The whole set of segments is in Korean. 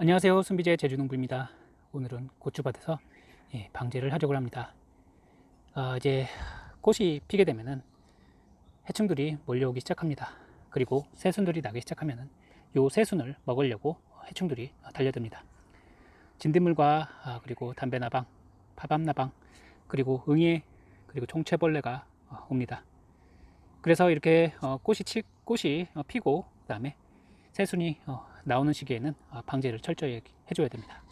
안녕하세요. 순비제 제주농부입니다. 오늘은 고추밭에서 예, 방제를 하려고 합니다. 아, 이제 꽃이 피게 되면은 해충들이 몰려오기 시작합니다. 그리고 새순들이 나기 시작하면은 요 새순을 먹으려고 해충들이 달려듭니다. 진딧물과 아, 그리고 담배나방, 파밤나방, 그리고 응애, 그리고 총채벌레가 어, 옵니다. 그래서 이렇게 어, 꽃이 치, 꽃이 어, 피고 그 다음에 새순이 어, 나오는 시기에는 어, 방제를 철저히 해줘야 됩니다.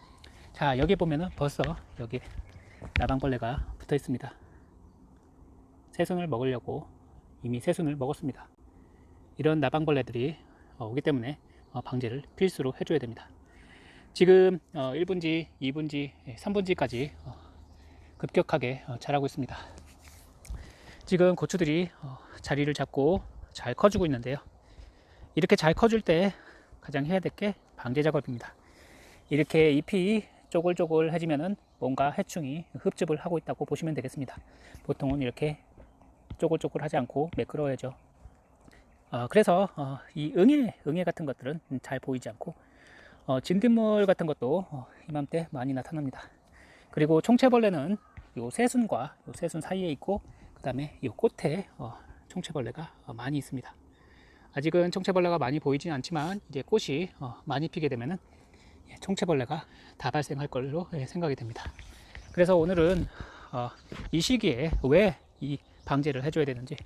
자 여기 보면은 벌써 여기 나방벌레가 붙어 있습니다. 새순을 먹으려고 이미 새순을 먹었습니다. 이런 나방벌레들이 어, 오기 때문에 어, 방제를 필수로 해줘야 됩니다. 지금 어, 1분지, 2분지, 3분지까지 어, 급격하게 어, 자라고 있습니다. 지금 고추들이 어, 자리를 잡고 잘 커지고 있는데요. 이렇게 잘 커줄 때 가장 해야 될 게 방제 작업입니다. 이렇게 잎이 쪼글쪼글해지면은 뭔가 해충이 흡집을 하고 있다고 보시면 되겠습니다. 보통은 이렇게 쪼글쪼글하지 않고 매끄러워야죠. 어, 그래서 어, 이 응애, 응애 같은 것들은 잘 보이지 않고 어, 진딧물 같은 것도 어, 이맘때 많이 나타납니다. 그리고 총채벌레는 요 새순과 요 새순 사이에 있고 그 다음에 이 꽃에 어, 총채벌레가 어, 많이 있습니다. 아직은 총채벌레가 많이 보이진 않지만 이제 꽃이 어, 많이 피게 되면은 예, 총채벌레가 다 발생할 걸로 예, 생각이 됩니다. 그래서 오늘은 어, 이 시기에 왜 이 방제를 해줘야 되는지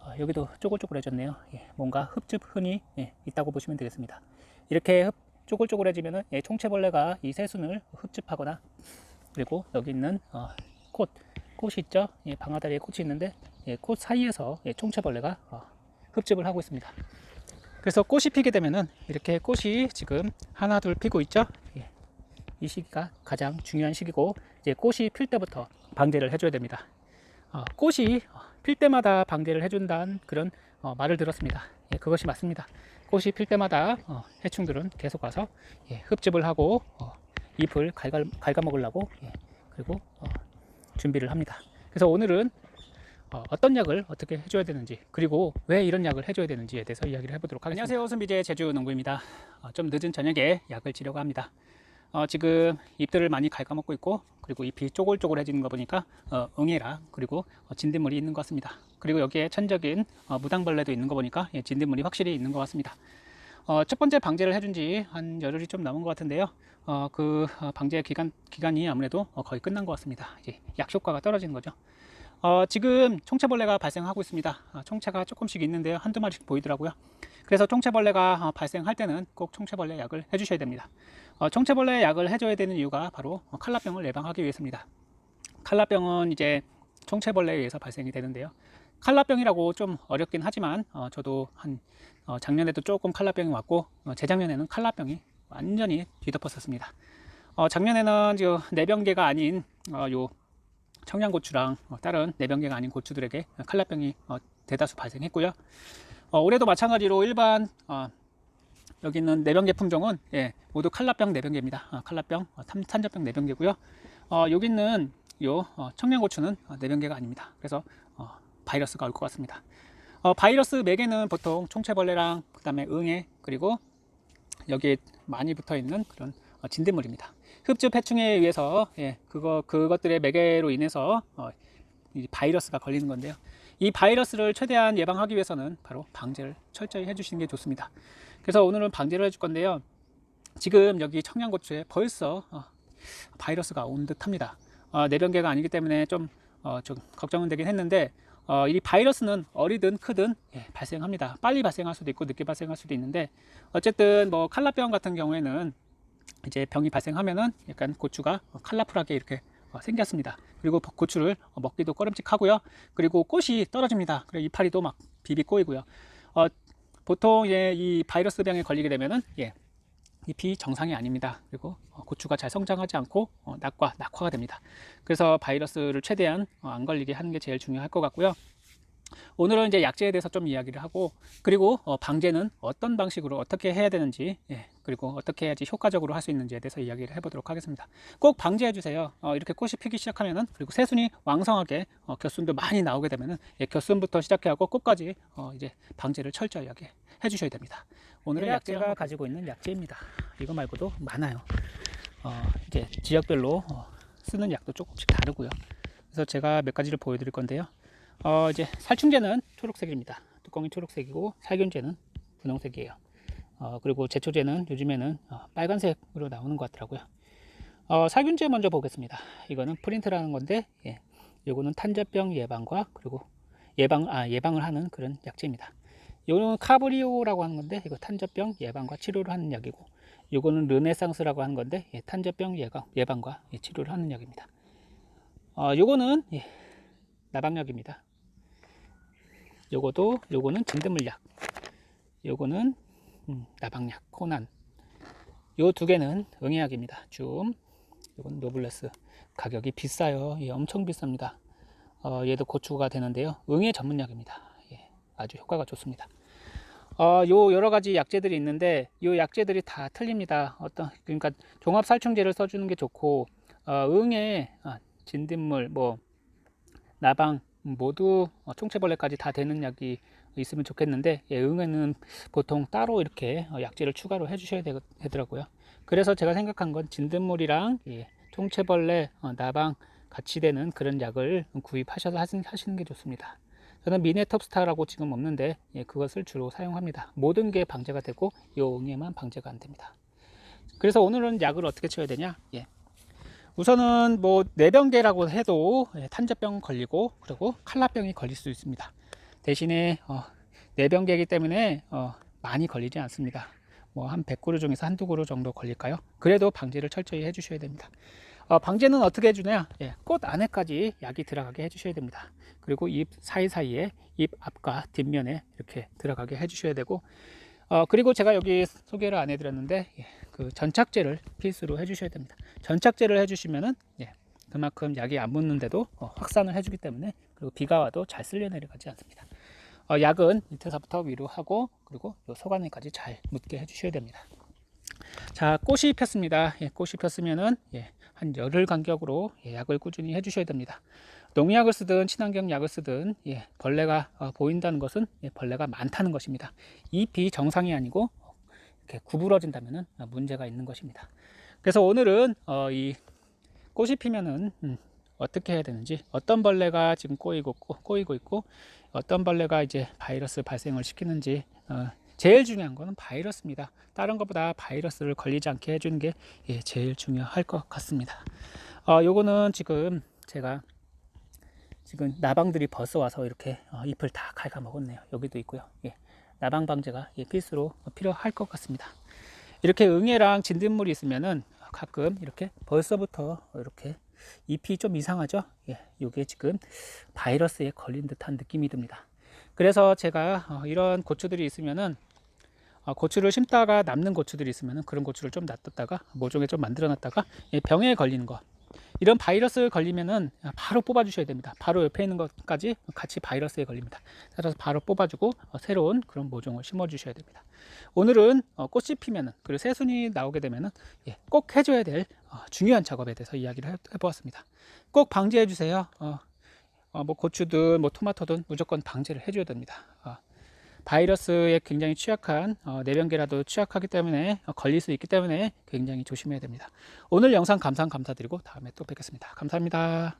어, 여기도 쪼글쪼글해졌네요. 예, 뭔가 흡즙 흔이 예, 있다고 보시면 되겠습니다. 이렇게 예, 총채벌레가 이 새순을 흡집하거나 그리고 여기 있는 어, 꽃 꽃이 있죠. 예, 방아다리에 꽃이 있는데 예, 꽃 사이에서 예, 총채벌레가 어, 흡집을 하고 있습니다. 그래서 꽃이 피게 되면은 이렇게 꽃이 지금 하나 둘 피고 있죠. 예, 이 시기가 가장 중요한 시기고 이제 꽃이 필 때부터 방제를 해줘야 됩니다. 어, 꽃이 필 때마다 방제를 해준다는 그런 어, 말을 들었습니다. 예, 그것이 맞습니다. 꽃이 필 때마다 어, 해충들은 계속 와서 예, 흡집을 하고 어, 잎을 갉아, 갉아먹으려고 예, 그리고 어, 준비를 합니다. 그래서 오늘은 어, 어떤 약을 어떻게 해줘야 되는지 그리고 왜 이런 약을 해줘야 되는지에 대해서 이야기를 해보도록 하겠습니다. 안녕하세요, 선비제 제주농부입니다. 어, 좀 늦은 저녁에 약을 치려고 합니다. 어, 지금 잎들을 많이 갉아먹고 있고 그리고 잎이 쪼글쪼글해지는 거 보니까 어, 응애랑 그리고 어, 진딧물이 있는 것 같습니다. 그리고 여기에 천적인 어, 무당벌레도 있는 거 보니까 예, 진딧물이 확실히 있는 것 같습니다. 어, 첫 번째 방제를 해준 지 한 열흘이 좀 넘은 것 같은데요. 어, 그 어, 방제 기간, 기간이 아무래도 어, 거의 끝난 것 같습니다. 이제 약 효과가 떨어지는 거죠. 어, 지금 총체벌레가 발생하고 있습니다. 어, 총체가 조금씩 있는데요. 한두 마리씩 보이더라고요. 그래서 총체벌레가 어, 발생할 때는 꼭 총체벌레 약을 해주셔야 됩니다. 어, 총체벌레 약을 해줘야 되는 이유가 바로 어, 칼라병을 예방하기 위해서입니다. 칼라병은 이제 총체벌레에 의해서 발생이 되는데요. 칼라병이라고 좀 어렵긴 하지만 어, 저도 한 어, 작년에도 조금 칼라병이 왔고 어, 재작년에는 칼라병이 완전히 뒤덮었었습니다. 어, 작년에는 저 내병계가 아닌 어, 요 청양고추랑 어, 다른 내병계가 아닌 고추들에게 칼라병이 어, 대다수 발생했고요. 어, 올해도 마찬가지로 일반 어, 여기 있는 내병계 품종은 예, 모두 칼라병 내병계입니다. 어, 칼라병, 탄저병 내병계고요. 어, 여기 있는 요 어, 청양고추는 어, 내병계가 아닙니다. 그래서 어, 바이러스가 올 것 같습니다. 어, 바이러스 매개는 보통 총체벌레랑 그 다음에 응애 그리고 여기에 많이 붙어 있는 그런 어, 진딧물입니다. 흡즙 해충에 의해서 예, 그거 그것들의 매개로 인해서 어, 이 바이러스가 걸리는 건데요. 이 바이러스를 최대한 예방하기 위해서는 바로 방제를 철저히 해주시는 게 좋습니다. 그래서 오늘은 방제를 해줄 건데요. 지금 여기 청양고추에 벌써 어, 바이러스가 온 듯합니다. 어, 내병계가 아니기 때문에 좀, 어, 좀 걱정은 되긴 했는데 어, 이 바이러스는 어리든 크든 예, 발생합니다. 빨리 발생할 수도 있고 늦게 발생할 수도 있는데 어쨌든 뭐 칼라병 같은 경우에는 이제 병이 발생하면은 약간 고추가 칼라풀하게 이렇게 어, 생겼습니다. 그리고 고추를 먹기도 꺼림칙하고요. 그리고 꽃이 떨어집니다. 그리고 이파리도 막 비비 꼬이고요. 어, 보통 예, 이 바이러스 병에 걸리게 되면은 예, 잎이 정상이 아닙니다. 그리고 어, 고추가 잘 성장하지 않고 어, 낙과 낙화가 됩니다. 그래서 바이러스를 최대한 어, 안 걸리게 하는 게 제일 중요할 것 같고요. 오늘은 이제 약제에 대해서 좀 이야기를 하고 그리고 어, 방제는 어떤 방식으로 어떻게 해야 되는지 예, 그리고 어떻게 해야지 효과적으로 할 수 있는지에 대해서 이야기를 해보도록 하겠습니다. 꼭 방제해 주세요. 어, 이렇게 꽃이 피기 시작하면은 그리고 새순이 왕성하게 어, 겨순도 많이 나오게 되면은 예, 겨순부터 시작해하고 꽃까지 어, 이제 방제를 철저하게 해주셔야 됩니다. 오늘은 약제가 가지고 있는 약제입니다. 이거 말고도 많아요. 어, 이제 지역별로 어, 쓰는 약도 조금씩 다르고요. 그래서 제가 몇 가지를 보여드릴 건데요. 어, 이제 살충제는 초록색입니다. 뚜껑이 초록색이고 살균제는 분홍색이에요. 어, 그리고 제초제는 요즘에는 어, 빨간색으로 나오는 것 같더라고요. 어, 살균제 먼저 보겠습니다. 이거는 프린트라는 건데, 예, 요거는 탄저병 예방과 그리고 예방 아 예방을 하는 그런 약제입니다. 요거는 카브리오라고 하는 건데, 이거 탄저병 예방과 치료를 하는 약이고, 요거는 르네상스라고 하는 건데, 예, 탄저병 예방 예방과 예, 치료를 하는 약입니다. 어, 요거는 예, 나방약입니다. 요거도 요거는 진드물약. 요거는 음, 나방약, 코난. 요 두 개는 응애약입니다. 줌. 요건 노블레스. 가격이 비싸요. 예, 엄청 비쌉니다. 어, 얘도 고추가 되는데요. 응애 전문약입니다. 예, 아주 효과가 좋습니다. 어, 요 여러 가지 약재들이 있는데 요 약재들이 다 틀립니다. 어떤 그러니까 종합 살충제를 써주는 게 좋고 어, 응애, 아, 진딧물, 뭐 나방 모두 어, 총체벌레까지 다 되는 약이 있으면 좋겠는데 예, 응애는 보통 따로 이렇게 어, 약재를 추가로 해주셔야 되, 더라고요 그래서 제가 생각한 건 진딧물이랑 예, 총체벌레, 어, 나방 같이 되는 그런 약을 구입하셔서 하시는, 하시는 게 좋습니다. 저는 미네톱스타라고 지금 없는데 예, 그것을 주로 사용합니다. 모든 게 방제가 되고 요 응애만 방제가 안 됩니다. 그래서 오늘은 약을 어떻게 쳐야 되냐? 예. 우선은 뭐 내병계라고 해도 예, 탄저병 걸리고 그리고 칼라병이 걸릴 수 있습니다. 대신에 어, 내병계이기 때문에 어, 많이 걸리지 않습니다. 뭐 한 100그루 중에서 한두 그루 정도 걸릴까요? 그래도 방제를 철저히 해 주셔야 됩니다. 어, 방제는 어떻게 해주냐? 예, 꽃 안에까지 약이 들어가게 해 주셔야 됩니다. 그리고 입 사이사이에 입 앞과 뒷면에 이렇게 들어가게 해 주셔야 되고 어, 그리고 제가 여기 소개를 안 해드렸는데 예, 그 전착제를 필수로 해주셔야 됩니다. 전착제를 해주시면은 예, 그만큼 약이 안 묻는데도 어, 확산을 해주기 때문에 그리고 비가 와도 잘 쓸려 내려가지 않습니다. 어, 약은 밑에서부터 위로 하고 그리고 요 속안에까지 잘 묻게 해주셔야 됩니다. 자 꽃이 폈습니다. 예, 꽃이 폈으면은 예, 한 열흘 간격으로 예, 약을 꾸준히 해주셔야 됩니다. 농약을 쓰든 친환경 약을 쓰든 예, 벌레가 어, 보인다는 것은 예, 벌레가 많다는 것입니다. 잎이 정상이 아니고 이렇게 구부러진다면 문제가 있는 것입니다. 그래서 오늘은 어, 이 꽃이 피면은 음, 어떻게 해야 되는지 어떤 벌레가 지금 꼬이고 꼬이고 있고 어떤 벌레가 이제 바이러스 발생을 시키는지 어, 제일 중요한 거는 바이러스입니다. 다른 것보다 바이러스를 걸리지 않게 해주는 게 예, 제일 중요할 것 같습니다. 어, 요거는 지금 제가 지금 나방들이 벌써 와서 이렇게 어, 잎을 다 갉아먹었네요. 여기도 있고요. 예, 나방 방제가 예, 필수로 필요할 것 같습니다. 이렇게 응애랑 진딧물이 있으면은 가끔 이렇게 벌써부터 이렇게 잎이 좀 이상하죠? 예, 이게 지금 바이러스에 걸린 듯한 느낌이 듭니다. 그래서 제가 어, 이런 고추들이 있으면은 어, 고추를 심다가 남는 고추들이 있으면은 그런 고추를 좀 놔뒀다가 모종에 좀 만들어 놨다가 예, 병에 걸리는 거 이런 바이러스 걸리면은 바로 뽑아 주셔야 됩니다. 바로 옆에 있는 것까지 같이 바이러스에 걸립니다. 따라서 바로 뽑아주고 어, 새로운 그런 모종을 심어 주셔야 됩니다. 오늘은 어, 꽃이 피면은 그리고 새순이 나오게 되면은 예, 꼭 해줘야 될 어, 중요한 작업에 대해서 이야기를 해보았습니다. 꼭 방지해 주세요. 뭐 고추든 뭐 토마토든 무조건 방제를 해줘야 됩니다. 바이러스에 굉장히 취약한 어, 내병계라도 취약하기 때문에 어, 걸릴 수 있기 때문에 굉장히 조심해야 됩니다. 오늘 영상 감상 감사드리고 다음에 또 뵙겠습니다. 감사합니다.